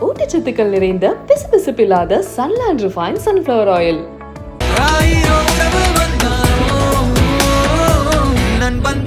ஊட்டச்சத்துக்கள் நிறைந்த பிசுபிசுப்பில்லாத சன்லேண்ட் ரிஃபைன் சன்ஃப்ளவர் ஆயில் ஆயிரம் உறவு நண்பன்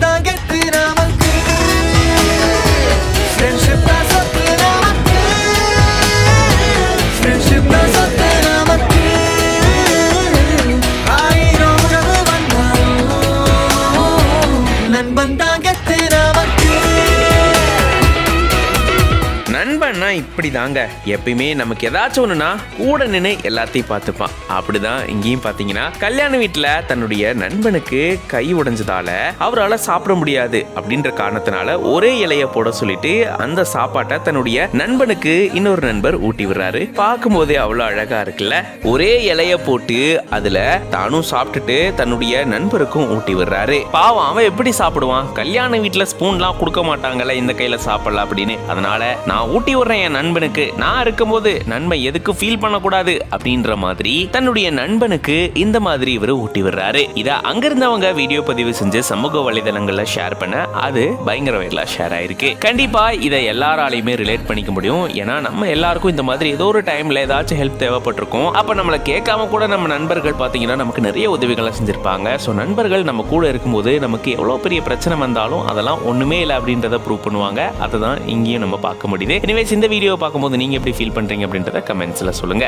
நண்பன்னா இப்படி தாங்க எப்பயுமே நமக்கு ஏதாச்சும் ஒண்ணுனா கூட நின்று எல்லாத்தையும் பார்த்துப்பான். அப்படிதான் இங்கேயும் பார்த்தீங்கன்னா கல்யாண வீட்டில் தன்னுடைய நண்பனுக்கு கை உடைஞ்சதால அவரால் சாப்பிட முடியாது அப்படின்ற காரணத்தினால ஒரே இலைய போட சொல்லிட்டு அந்த சாப்பாட்டை தன்னுடைய நண்பனுக்கு இன்னொரு நண்பர் ஊட்டி விடுறாரு. பார்க்கும் போதே அவ்வளோ அழகா இருக்குல்ல? ஒரே இலைய போட்டு அதுல தானும் சாப்பிட்டுட்டு தன்னுடைய நண்பருக்கும் ஊட்டி விடுறாரு. பாவம் அவன் எப்படி சாப்பிடுவான்? கல்யாண வீட்டில் ஸ்பூன்லாம் கொடுக்க மாட்டாங்கல்ல இந்த கையில சாப்பிடலாம் அப்படின்னு. அதனால நான் ஊட்டி விடுறேன் என் நண்பனுக்கு. நான் இருக்கும்போது நண்பன் எதுக்கு ஃபீல் பண்ணக்கூடாது அப்படின்ற மாதிரி தன்னுடைய நண்பனுக்கு இந்த மாதிரி இவர் ஊட்டி விடுறாரு. இதை அங்கிருந்தவங்க வீடியோ பதிவு செஞ்சு சமூக வலைதளங்கள்ல ஷேர் பண்ண அது பயங்கர வைரலா ஷேர் ஆயிருக்கு. கண்டிப்பா இதை எல்லாராலையுமே ரிலேட் பண்ணிக்க முடியும். ஏன்னா நம்ம எல்லாருக்கும் இந்த மாதிரி ஏதோ ஒரு டைம்ல ஏதாச்சும் ஹெல்ப் தேவைப்பட்டிருக்கும். அப்ப நம்மளை கேட்காம கூட நம்ம நண்பர்கள் பாத்தீங்கன்னா நமக்கு நிறைய உதவிகளை செஞ்சிருப்பாங்க. ஸோ நண்பர்கள் நம்ம கூட இருக்கும்போது நமக்கு எவ்வளவு பெரிய பிரச்சனை வந்தாலும் அதெல்லாம் ஒண்ணுமே இல்லை அப்படின்றத ப்ரூவ் பண்ணுவாங்க. அதை தான் இங்கேயும் நம்ம பார்க்க முடியுது. எனவே கைஸ் இந்த வீடியோ பார்க்கும்போது நீங்க எப்படி ஃபீல் பண்றீங்க அப்படின்றத கமெண்ட்ஸில் சொல்லுங்க.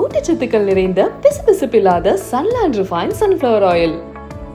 ஊட்டச்சத்துக்கள் நிறைந்த பிசுபிசுப்பில்லாத சன்லாண்ட் ரிஃபைன் சன்ஃப்ளவர் ஆயில்